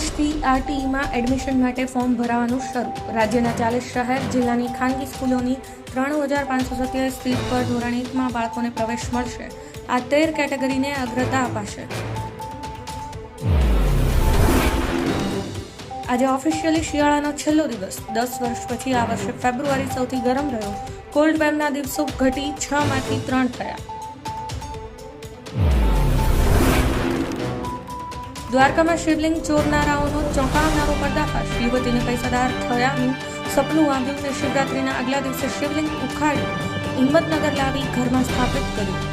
એસસીઆરટીઈમાં admission માટે form ભરાવાનું શરૂ. રાજ્યના ચાલીસ શહેર, જિલ્લાની ખાનગી સ્કૂલોની ત્રણ હજાર પાંચસો સત્યાવીસ સીટ પર ધોરણ એકમાં બાળકોને પ્રવેશ મળશે. આ તેર કેટેગરીને અગ્રતા અપાશે. આજે ઓફિશિયલી શિયાળાનો છેલ્લો દિવસ. દસ વર્ષ પછી આ વર્ષે ફેબ્રુઆરી સૌથી ગરમ રહ્યો. કોલ્ડ વેવના દિવસો ઘટી છ માંથી ત્રણ થયા. દ્વારકામાં શિવલિંગ ચોરનારાઓનો ચોંકાવનારો પર્દાફાશ. યુવતીને પૈસાદાર થયાનું સપનું આવ્યું ને શિવરાત્રીના આગલા દિવસે શિવલિંગ ઉખાડી હિંમતનગર લાવી ઘરમાં સ્થાપિત કર્યું.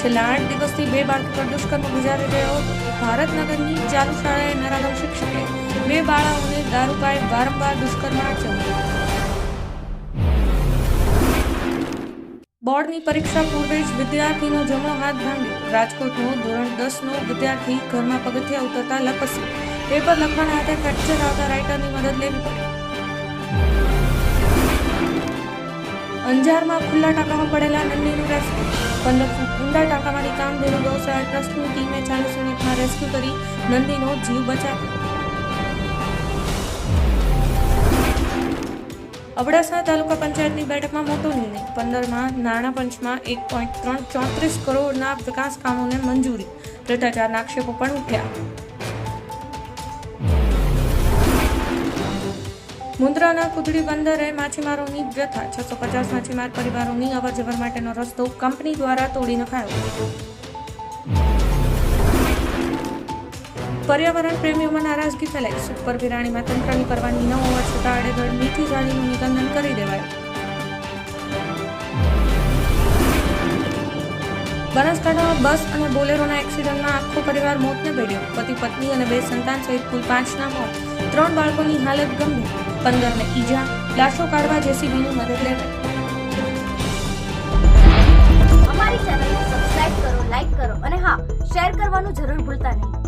છેલ્લા આઠ દિવસથી બે બાળકો પર દુષ્કર્મ ગુજારી રહ્યો ભારતનગરની ચાલુ શાળાએ નરાધમ શિક્ષકે બે બાળાઓને દારૂબાઈ વારંવાર દુષ્કર્મ આચર્યું બોર્ડની પરીક્ષા પૂર્વે જ વિદ્યાર્થીનો જમણો હાથ ભાંગ્યો રાજકોટનો ધોરણ દસનો વિદ્યાર્થી ઘરમાં પગથિયા ઉતરતા લપસ્યો પેપર લખવાના હાથે ફ્રેક્ચર આવતા રાઇટરની મદદ લેવી પડી. અંજારમાં ખુલ્લા ટાંકામાં પડેલા નંદીનું રેસ્ક્યુ પંદર ફૂટ ઊંડા ટાંકામાંથી કામધેનુ વ્યવસાય ટ્રસ્ટની ટીમે ચાલીસ મિનિટમાં રેસ્ક્યુ કરી નંદીનો જીવ બચાવ્યો. અબડાસા તાલુકા પંચાયતની બેઠકમાં મોટો નિર્ણય. પંદરમાં નાણાં પંચમાં એક પોઈન્ટ ત્રણ ચોત્રીસ કરોડના વિકાસ કામોને મંજૂરી. ભ્રષ્ટાચારના આક્ષેપો પણ ઉઠ્યા. મુન્દ્રાના કુદડી બંદરે માછીમારોની વ્યથા. છસો પચાસ માછીમાર પરિવારોની અવરજવર માટેનો રસ્તો કંપની દ્વારા તોડી નખાયો. પર્યાવરણ પ્રેમીઓમાં નારાજગી ફેલાઈ સુપર વિરાણીમાં તંત્રની પરવાની ન હોવા છતાં આડેધડ મીઠી જાળીનું નિબંધન કરી દેવાયું. બનાસકાંઠામાં બસ અને બોલેરોના એક્સિડન્ટમાં આખો પરિવાર મોતને ભેડ્યો. પતિ, પત્ની અને બે સંતાન સહિત કુલ પાંચના મોત. ત્રણ બાળકોની હાલત ગંભીર. પંદરને ઈજા. લાશો કાઢવા જેસીબીની મદદ લેવાઈ અમારી ચેનલને સબસ્ક્રાઇબ કરો લાઈક કરો અને હા શેર કરવાનું જરૂર ભૂલતા નહીં.